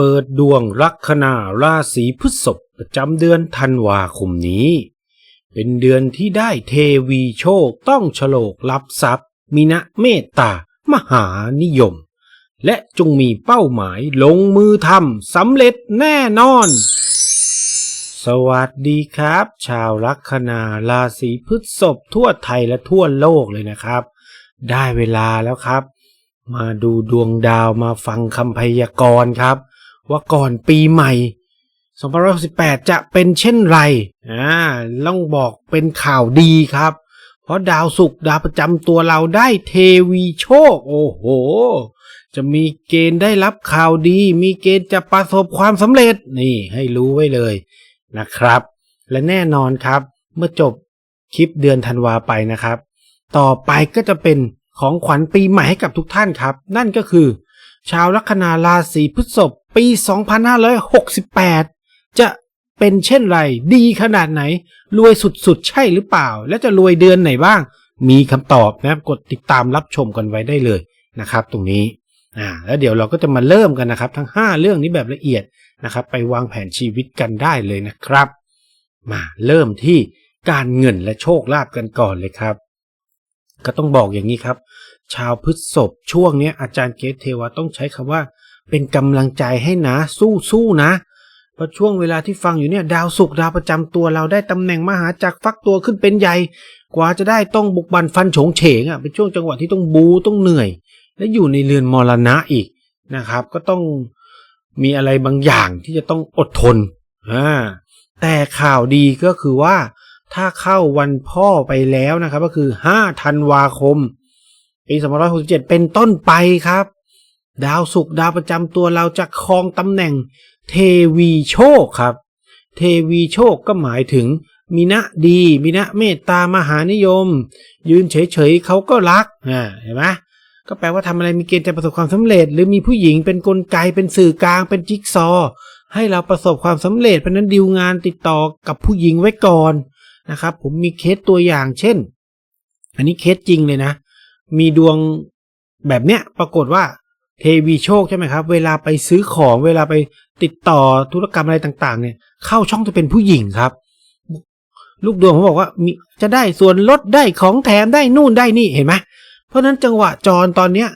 เปิดดวงลัคนาราศีพฤษภประจำเดือนธันวาคมนี้ เป็นเดือนที่ได้เทวีโชคต้องฉลกรับทรัพย์ มินะเมตตามหานิยม และจงมีเป้าหมายลงมือทำสำเร็จแน่นอน สวัสดีครับ ชาวลัคนาราศีพฤษภทั่วไทยและทั่วโลกเลยนะครับ ได้เวลาแล้วครับ มาดูดวงดาวมาฟังคำพยากรณ์ครับ ว่าก่อนปีใหม่2568 จะเป็นเช่นไรอ่าต้องบอกเป็นข่าวดีครับ เพราะดาวศุกร์ดาวประจำตัวเราได้เทวีโชค โอ้โห จะมีเกณฑ์ได้รับข่าวดี มีเกณฑ์จะประสบความสำเร็จ นี่ให้รู้ไว้เลยนะครับ และแน่นอนครับ เมื่อจบคลิปเดือนธันวาไปนะครับ ต่อไปก็จะเป็นของขวัญปีใหม่ให้กับทุกท่านครับ นั่นก็คือ ชาวลัคนาราศีพฤษภ ปี 2568 จะเป็นเช่นไร ดีขนาดไหน รวยสุดๆ ใช่หรือเปล่า และจะรวยเดือนไหนบ้าง มีคำตอบนะครับ กดติดตามรับชมกันไว้ได้เลยนะครับ ตรงนี้อ่าแล้วเดี๋ยวเราก็จะมาเริ่มกันนะครับ ทั้ง 5 เรื่องนี้แบบละเอียดนะครับ ไปวางแผนชีวิตกันได้เลยนะครับ มาเริ่มที่การเงินและโชคลาภกันก่อนเลยครับ ก็ต้องบอกอย่างนี้ครับ ชาวพฤษภช่วงนี้อาจารย์เกตเทวาต้องใช้คำว่า เป็นกำลังใจให้นะ สู้สู้นะเพราะช่วงเวลาที่ฟังอยู่เนี่ยดาวศุกดาวประจำตัวเราได้ตำแหน่งมหาจักรฟักตัวขึ้นเป็นใหญ่ กว่าจะได้ต้องบุกบันฟันโฉงเฉงอะเป็นช่วงจังหวะที่ต้องบูต้องเหนื่อย และอยู่ในเรือนมรณะอีกนะครับ ก็ต้องมีอะไรบางอย่างที่จะต้องอดทนอ่าแต่ข่าวดีก็คือว่าถ้าเข้าวันพ่อไปแล้วนะครับ ก็คือ 5 ธันวาคมปี2567 เป็นต้นไปครับ ดาวศุกร์ดาวประจำตัวเราจะครองตำแหน่งเทวีโชคครับ เทวีโชคก็หมายถึงมีนะดีมีนะเมตตามหานิยม ยืนเฉยๆเขาก็รักอ่าเห็นไหมก็แปลว่าทำอะไรมีเกณฑ์จะประสบความสำเร็จ หรือมีผู้หญิงเป็นนกลไกเป็นสื่อกลางเป็นจิ๊กซอ ให้เราประสบความสำเร็จเพราะนั้นดีลงานติดต่อกับผู้หญิงไว้ก่อนนะครับ ผมมีเคสตัวอย่างเช่น อันนี้เคสจริงเลยนะ มีดวงแบบเนี้ยปรากฏว่า เทวีโชคใช่ไหมครับ เวลาไปซื้อของเวลาไปติดต่อธุรกรรมอะไรต่าง ๆ เนี่ย เข้าช่องจะเป็นผู้หญิงครับ ลูกดวงผมบอกว่ามีจะได้ส่วนลดได้ของแถมได้นู่นได้นี่เห็นไหมเพราะนั้นจังหวะจรตอนเนี้ย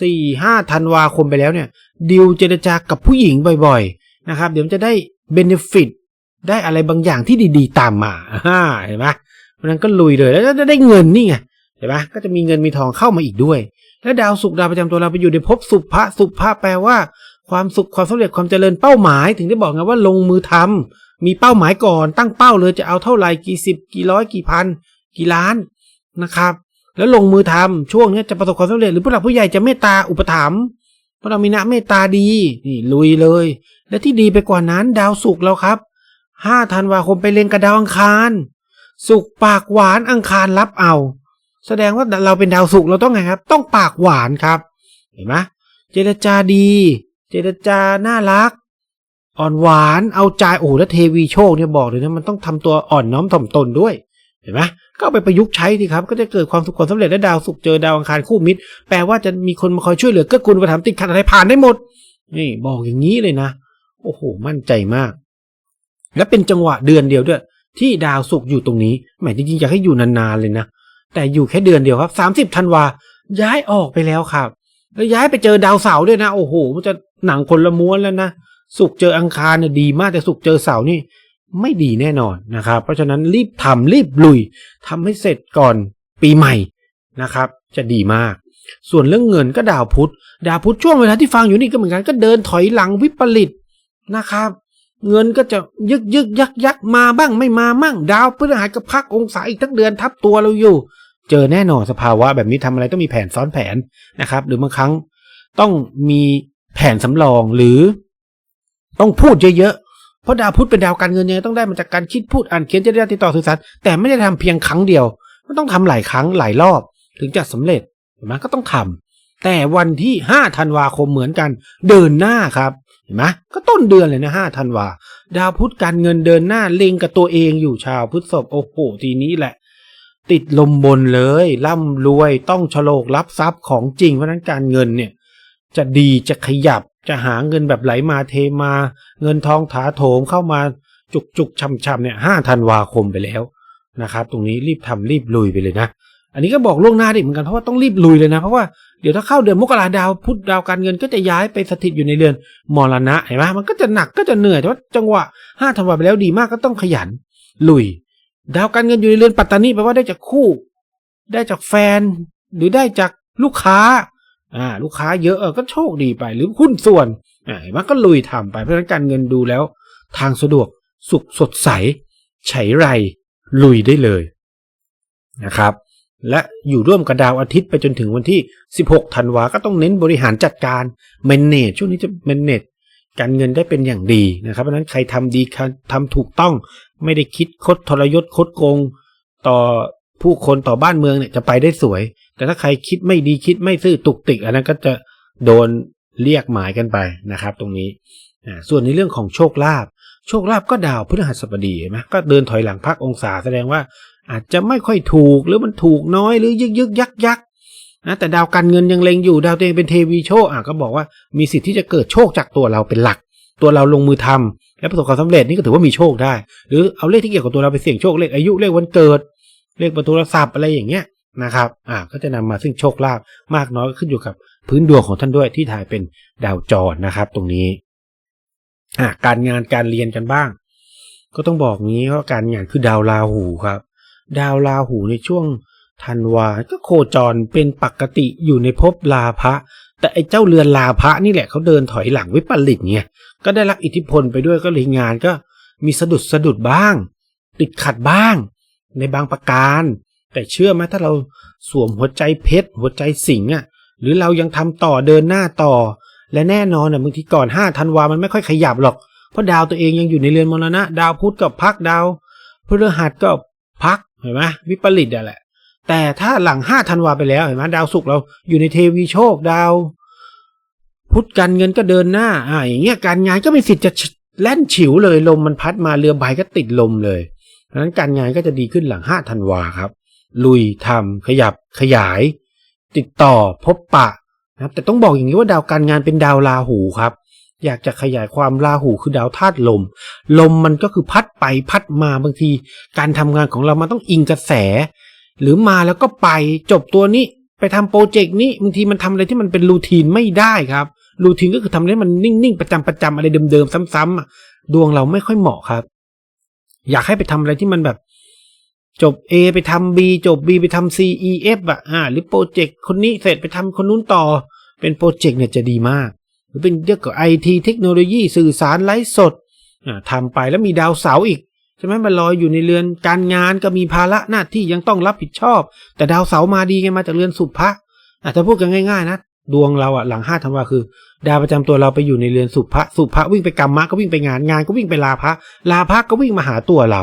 สี่ห้าธันวาคมไปแล้วเนี่ยดิวเจรจากับผู้หญิงบ่อย ๆ นะครับ เดี๋ยวจะได้เบนฟิตได้อะไรบางอย่างที่ดีๆ ตามมาเห็นไหมเพราะนั้นก็ลุยเลยแล้วจะได้เงินนี่ไง เห็นไหมก็จะมีเงินมีทองเข้ามาอีกด้วย แล้วดาวสุขดาวประจำตัวเราไปอยู่ในภพสุภะสุภะแปลว่า ความสุขความสำเร็จความเจริญเป้าหมาย ถึงได้บอกไงว่าลงมือทำมีเป้าหมายก่อน ตั้งเป้าเลยจะเอาเท่าไหร่กี่สิบกี่ร้อยกี่พัน กี่ล้านนะครับ แล้วลงมือทำช่วงนี้จะประสบความสำเร็จหรือผู้หลักผู้ใหญ่จะเมตตาอุปถัมภ์เพราะเรามีนะเมตตาดีนี่ลุยเลย และที่ดีไปกว่านั้น ดาวสุขเราครับห้าธันวาคมไปเรียนกับดาวอังคาร สุขปากหวานอังคารรับเอา แสดงว่าเราเป็นดาวสุขเราต้องไงครับ ต้องปากหวานครับ เห็นไหมเจรจาดี เจรจาน่ารัก อ่อนหวานเอาใจโอ้แล้วเทวีโชคเนี่ยบอกเลยนะมันต้องทำตัวอ่อนน้อมถ่อมตนด้วยเห็นไหมก็ไปประยุกต์ใช้ดีครับ ก็จะเกิดความสุขความสำเร็จและดาวสุขเจอดาวอังคารคู่มิตร แปลว่าจะมีคนมาคอยช่วยเหลือเกื้อกูลประถมติดขัดอะไรผ่านได้หมด นี่บอกอย่างนี้เลยนะ โอ้โห มั่นใจมาก และเป็นจังหวะเดือนเดียวด้วย ที่ดาวศุกอยู่ตรงนี้หมายจริงๆอยากให้อยู่นานๆเลยนะ แต่อยู่แค่เดือนเดียวครับสามสิบธันวาย้ายออกไปแล้วครับ แล้วย้ายไปเจอดาวเสาร์ด้วยนะ โอ้โห มันจะหนังคนละม้วนแล้วนะศุกเจออังคารเนี่ยดีมากแต่ศุกเจอเสาร์นี่ไม่ดีแน่นอนนะครับ เพราะฉะนั้นรีบทำรีบลุยทำให้เสร็จก่อนปีใหม่นะครับ จะดีมาก ส่วนเรื่องเงินก็ดาวพุธ ดาวพุธช่วงเวลาที่ฟังอยู่นี่ก็เหมือนกันก็เดินถอยหลังวิปริตนะครับ เงินก็จะยึกยึกยักยักมาบ้างไม่มามั่งดาวพฤหัสก็พักองศาอีกทั้งเดือนทับตัวเราอยู่ เจอแน่นอนสภาวะแบบนี้ทำอะไรต้องมีแผนซ้อนแผนนะครับ หรือบางครั้งต้องมีแผนสำรองหรือ ต้องพูดเยอะๆ เพราะดาวพุธเป็นดาวการเงินยังไงต้องได้มาจากการคิดพูดอ่านเขียนจะได้ติดต่อสื่อสารแต่ไม่ได้ทำเพียงครั้งเดียว มันต้องทำหลายครั้งหลายรอบถึงจะสำเร็จเห็นไหมก็ต้องทำแต่วันที่ห้าธันวาคมเหมือนกัน เดินหน้าครับ เห็นไหมก็ต้นเดือนเลยนะห้าธันวา ดาวพุธการเงินเดินหน้าเล็งกับตัวเองอยู่ชาวพุทธศพโอ้โหทีนี้แหละ ติดลมบนเลย ร่ำรวยต้องฉลกรับทรัพย์ของจริงเพราะนั้นการเงินเนี่ย จะดีจะขยับจะหาเงินแบบไหลมาเทมา เงินทองถาโถมเข้ามาจุกจุกช่ำช่ำเนี่ยห้าธันวาคมไปแล้วนะครับ ตรงนี้รีบทำรีบลุยไปเลยนะ อันนี้ก็บอกล่วงหน้าดิเหมือนกันเพราะว่าต้องรีบลุยเลยนะ เพราะว่าเดี๋ยวถ้าเข้าเดือนมกราดาวพุธดาวการเงินก็จะย้ายไปสถิตอยู่ในเรือนมรณะเห็นไหมมันก็จะหนักก็จะเหนื่อยแต่ว่าจังหวะห้าธันวาไปแล้วดีมากก็ต้องขยัน ลุย ดาวการเงินอยู่ในเรือนปัตตานีแปลว่าได้จากคู่ ได้จากแฟน หรือได้จากลูกค้าอ่าลูกค้าเยอะเออก็โชคดีไปหรือหุ้นส่วนอ่าเห็นไหมันก็ลุยทำไปเพราะฉะนั้นการเงินดูแล้ว ทางสะดวกสุขสดใสไฉไรลุยได้เลยนะครับ และอยู่ร่วมกับดาวอาทิตย์ไปจนถึงวันที่ 16 ธันวาก็ต้องเน้นบริหารจัดการ m มนเนจช่วงนี้จะ m มนเนจการเงินได้เป็นอย่างดีนะครับเพราะฉะนั้นใครทำดีทำถูกต้องไม่ได้คิดคดทรยศคดโกง ต่อผู้คนต่อบ้านเมืองเนี่ยจะไปได้สวย แต่ถ้าใครคิดไม่ดีคิดไม่ซื่อตุกติก อันนั้นก็จะโดนเรียกหมายกันไปนะครับ ตรงนี้ส่วนในเรื่องของโชคลาภโชคลาภก็ดาวพฤหัสบดีเห็นไหมก็เดินถอยหลังพักองศาแสดงว่า อาจจะไม่ค่อยถูกหรือมันถูกน้อยหรือยึกยึกยักยักนะแต่ดาวการเงินยังเล็งอยู่ดาวตัวเองเป็นเทวีโชคอะก็บอกว่ามีสิทธิ์ที่จะเกิดโชคจากตัวเราเป็นหลัก ตัวเราลงมือทำและประสบความสำเร็จนี่ก็ถือว่ามีโชคได้ หรือเอาเลขที่เกี่ยวกับตัวเราไปเสี่ยงโชคเลขอายุเลขวันเกิด เลขประตูโทรศัพท์อะไรอย่างเงี้ยนะครับอ่าก็จะนำมาซึ่งโชคลาภมากน้อยขึ้นอยู่กับพื้นดวงของท่านด้วยที่ถ่ายเป็นดาวจรนะครับ ตรงนี้อ่าการงานการเรียนกันบ้าง ก็ต้องบอกงี้ว่าการงานคือดาวราหูครับ ดาวราหูในช่วงธันวาก็โคจรเป็นปกติอยู่ในภพลาภะแต่ไอ้เจ้าเรือนลาภะนี่แหละเขาเดินถอยหลังวิปริตเนี่ยก็ได้รับอิทธิพลไปด้วยก็เลยงานก็มีสะดุดสะดุดบ้าง ติดขัดบ้าง ในบางประการ แต่เชื่อไหมถ้าเราสวมหัวใจเพชรหัวใจสิงห์อะหรือเรายังทำต่อเดินหน้าต่อ และแน่นอนอะบางทีก่อนห้าธันวามันไม่ค่อยขยับหรอกเพราะดาวตัวเองยังอยู่ในเรือนมรณะ ดาวพุธกับพักดาวพฤหัสก็พัก เห็นไหมวิปริตอะแหละ แต่ถ้าหลังห้าธันวาไปแล้วเห็นไหมดาวศุกร์เราอยู่ในเทวีโชคดาว พุธการเงินก็เดินหน้า อ่า อย่างเงี้ยการงานก็มีสิทธิ์จะแล่นฉิวเลยลมมันพัดมาเรือใบก็ติดลมเลยดังนั้นการงานก็จะดีขึ้นหลังห้าธันวาครับ ลุยทำขยับขยาย ติดต่อพบปะนะครับแต่ต้องบอกอย่างนี้ว่าดาวการงานเป็นดาวราหูครับ อยากจะขยายความราหูคือดาวธาตุลม ลมมันก็คือพัดไปพัดมาบางที การทำงานของเรามันต้องอิงกระแส หรือมาแล้วก็ไปจบตัวนี้ไปทำโปรเจกต์นี้บางทีมันทำอะไรที่มันเป็นรูทีนไม่ได้ครับรูทีนก็คือทำให้มันนิ่งๆประจำประจำอะไรเดิมๆซ้ำๆดวงเราไม่ค่อยเหมาะครับ อยากให้ไปทำอะไรที่มันแบบ จบ A ไปทำ B จบ B ไปทำ C E F อะอ่าหรือโปรเจกต์คนนี้เสร็จไปทำคนนู้นต่อ เป็นโปรเจกต์เนี่ยจะดีมาก หรือเป็นเรื่องกับไอทีเทคโนโลยีสื่อสารไลฟ์สดอ่าทำไปแล้วมีดาวเสาร์อีกใช่ไหมมันลอยอยู่ในเรือนการงานก็มีภาระหน้าที่ยังต้องรับผิดชอบ แต่ดาวเสาร์มาดีไงมาจากเรือนสุภะอาจจะพูดกันง่าย ๆ นะ ดวงเราอะหลังห้าธันวาคือ ดาวประจำตัวเราไปอยู่ในเรือนสุภะสุภะวิ่งไปกรรมะก็วิ่งไปงานงานก็วิ่งไปลาภะลาภะก็วิ่งมาหาตัวเรา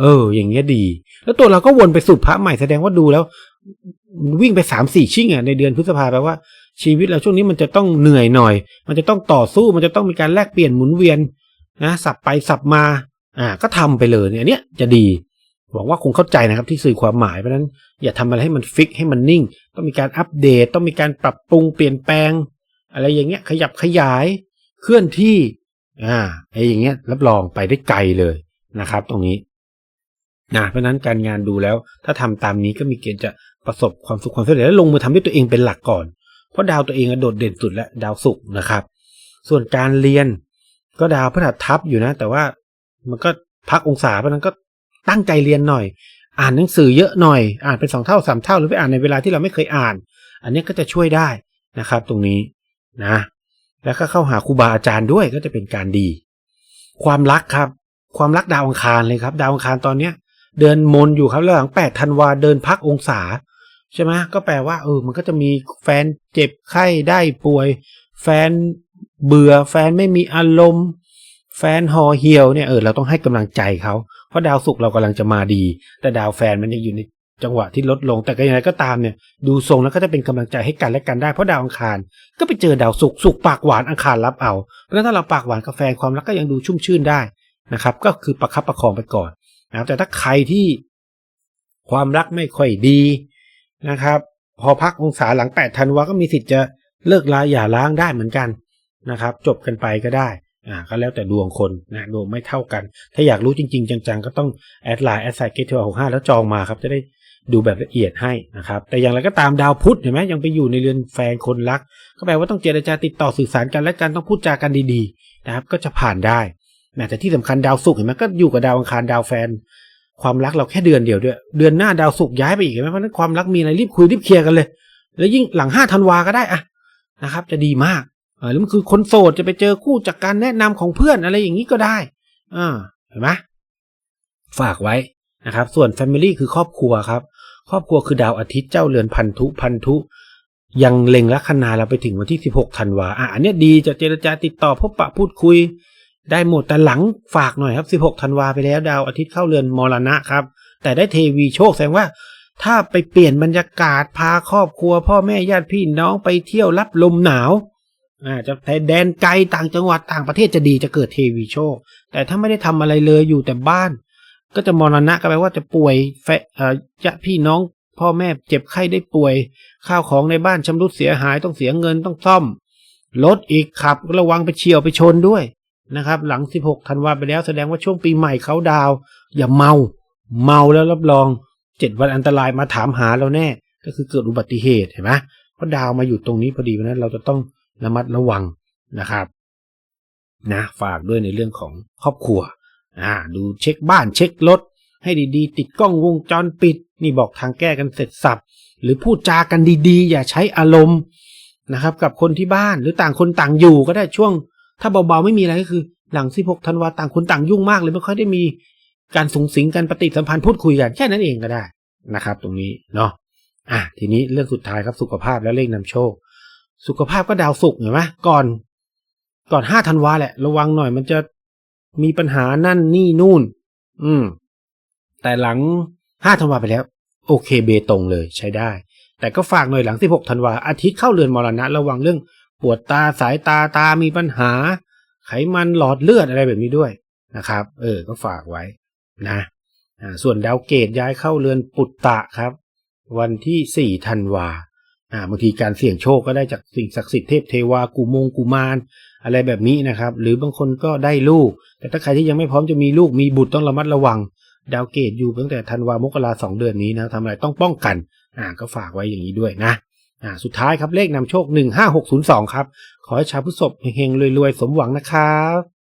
เออ อย่างเงี้ยดี แล้วตัวเราก็วนไปสุภะใหม่แสดงว่าดูแล้ว วิ่งไปสามสี่ชิ่งอะในเดือนพฤษภาแปลว่า ชีวิตเราช่วงนี้มันจะต้องเหนื่อยหน่อย มันจะต้องต่อสู้มันจะต้องมีการแลกเปลี่ยนหมุนเวียนนะสับไปสับมาอ่าก็ทำไปเลยเนี่ยเนี้ยจะดีหวังว่าคงเข้าใจนะครับที่สื่อความหมายเพราะนั้นอย่าทำอะไรให้มันฟิกให้มันนิ่ง ต้องมีการอัปเดต ต้องมีการปรับปรุงเปลี่ยนแปลง อะไรอย่างเงี้ยขยับขยายเคลื่อนที่อ่าไอ้อย่างเงี้ยรับรองไปได้ไกลเลยนะครับ ตรงนี้นะเพราะนั้นการงานดูแล้ว ถ้าทำตามนี้ก็มีเกณฑ์จะประสบความสุขความสำเร็จและลงมือทำด้วยตัวเองเป็นหลักก่อน เพราะดาวตัวเองโดดเด่นสุดและดาวศุกร์นะครับ ส่วนการเรียนก็ดาวพฤหัสทับอยู่นะ แต่ว่ามันก็พักองศาเพราะนั้นก็ตั้งใจเรียนหน่อย อ่านหนังสือเยอะหน่อย อ่านเป็นสองเท่าสามเท่า หรือไปอ่านในเวลาที่เราไม่เคยอ่าน อันนี้ก็จะช่วยได้นะครับ ตรงนี้นะ แล้วก็เข้าหาครูบาอาจารย์ด้วยก็จะเป็นการดี ความรักครับ ความรักดาวอังคารเลยครับ ดาวอังคารตอนเนี้ย เดินมนอยู่ครับแล้วหลังแปดธันวาเดินพักองศา ใช่ไหมก็แปลว่าเออมันก็จะมีแฟนเจ็บไข้ได้ป่วย แฟนเบื่อแฟนไม่มีอารมณ์ แฟนห่อเหี่ยวเนี่ยเออเราต้องให้กำลังใจเขาเพราะดาวศุกร์เรากำลังจะมาดี แต่ดาวแฟนมันยังอยู่ในจังหวะที่ลดลงแต่ก็ยังไงก็ตามเนี่ย ดูทรงแล้วก็จะเป็นกำลังใจให้กันและกันได้เพราะดาวอังคาร ก็ไปเจอดาวศุกร์ศุกร์ปากหวานอังคารรับเอาเพราะฉะนั้นถ้าเราปากหวานกับแฟนความรักก็ยังดูชุ่มชื่นได้นะครับ ก็คือประคับประคองไปก่อนนะครับแต่ถ้าใครที่ความรักไม่ค่อยดี นะครับ พอพักองศาหลังแปดธันวาก็มีสิทธิ์จะเลิกลาอย่าล้างได้เหมือนกันนะครับ จบกันไปก็ได้อ่าก็แล้วแต่ดวงคนนะดวงไม่เท่ากัน ถ้าอยากรู้จริง ๆ จัง ๆ ก็ต้องแอดไลน์แอดไซเกตเทอร์หกห้าแล้วจองมาครับ จะได้ดูแบบละเอียดให้นะครับ แต่อย่างไรก็ตามดาวพุธเห็นไหมยังไปอยู่ในเรือนแฟนคนรัก ก็แปลว่าต้องเจรจาติดต่อสื่อสารกันและกันต้องพูดจากันดีๆนะครับ ก็จะผ่านได้แม้แต่ที่สำคัญดาวศุกร์เห็นไหมก็อยู่กับดาวอังคารดาวแฟน ความรักเราแค่เดือนเดียวด้วย เดือนหน้าดาวศุกร์ย้ายไปอีกเห็นไหมเพราะนั้นความรักมีอะไรรีบคุยรีบเคลียร์กันเลย แล้วยิ่งหลังห้าธันวาก็ได้อะนะครับ จะดีมากเออหรือมันคือคนโสดจะไปเจอคู่จากการแนะนำของเพื่อนอะไรอย่างนี้ก็ได้อ่าเห็นไหมฝากไว้นะครับ ส่วน Family คือครอบครัวครับ ครอบครัวคือดาวอาทิตย์เจ้าเรือนพันธุพันธุ ยังเล็งลัคนาเราไปถึงวันที่ 16ธันวาอะอันเนี้ยดีจะเจรจาติดต่อพบปะพูดคุย ได้หมดแต่หลังฝากหน่อยครับ 16ธันวาไปแล้วดาวอาทิตย์เข้าเรือนมรณะครับ แต่ได้เทวีโชคแสดงว่า ถ้าไปเปลี่ยนบรรยากาศพาครอบครัว พ่อแม่ญาติพี่น้องไปเที่ยวรับลมหนาวอาจจะไปแดนไกลต่างจังหวัดต่างประเทศจะดีจะเกิดเทวีโชค แต่ถ้าไม่ได้ทำอะไรเลยอยู่แต่บ้าน ก็จะมรณะก็แปลว่าจะป่วยแฟเอ่อญาติพี่น้อง พ่อแม่เจ็บไข้ได้ป่วย ข้าวของในบ้านชำรุดเสียหายต้องเสียเงินต้องซ่อมรถอีกขับระวังไปเฉียวไปชนด้วย นะครับ หลัง 16ธันวาไปแล้วแสดงว่าช่วงปีใหม่เขาดาว อย่าเมา เมาแล้วรับรองเจ็ดวันอันตรายมาถามหาเราแน่ ก็คือเกิดอุบัติเหตุเห็นไหมเพราะดาวมาอยู่ตรงนี้พอดีเพราะฉะนั้นเราจะต้องระมัดระวังนะครับ นะฝากด้วยในเรื่องของครอบครัวอ่าดูเช็คบ้านเช็ครถให้ดีๆ ติดกล้องวงจรปิด นี่บอกทางแก้กันเสร็จสับหรือพูดจากันดีๆ อย่าใช้อารมณ์นะครับ กับคนที่บ้านหรือต่างคนต่างอยู่ก็ได้ช่วง ถ้าเบาๆไม่มีอะไรก็คือ หลัง 16 ธันวาต่างคนต่างยุ่งมากเลยไม่ค่อยได้มีการสูงสิงกันปฏิสัมพันธ์พูดคุยกันแค่นั้นเองก็ได้นะครับ ตรงนี้เนาะอะทีนี้เรื่องสุดท้ายครับสุขภาพและเลขนำโชค สุขภาพก็ดาวสุกเห็นไหมก่อน ก่อนห้าธันวาแหละ ระวังหน่อยมันจะมีปัญหานั่นนี่นู่น อืม แต่หลังห้าธันวาไปแล้ว โอเคเบตงเลยใช้ได้ แต่ก็ฝากหน่อยหลังสิบหกธันวาอาทิตย์เข้าเรือนมรณะ ระวังเรื่อง ปวดตาสายตาตามีปัญหา ไขมันหลอดเลือดอะไรแบบนี้ด้วยนะครับ เออ ก็ฝากไว้นะส่วนดาวเกตย้ายเข้าเรือนปุตตะครับ วันที่สี่ธันวาอ่าบางทีการเสี่ยงโชคก็ได้จากสิ่งศักดิ์สิทธิ์เทพเทวากุมงกุมาร อะไรแบบนี้นะครับ หรือบางคนก็ได้ลูก แต่ถ้าใครที่ยังไม่พร้อมจะมีลูกมีบุตรต้องระมัดระวัง ดาวเกตอยู่ตั้งแต่ธันวามกราสองเดือนนี้นะทำอะไรต้องป้องกัน อ่าก็ฝากไว้อย่างนี้ด้วยนะ สุดท้ายครับเลขนำโชคหนึ่งห้าหกศูนย์สองครับ ขอให้ชาวพุทธศพเฮงๆรวยๆ สมหวังนะครับ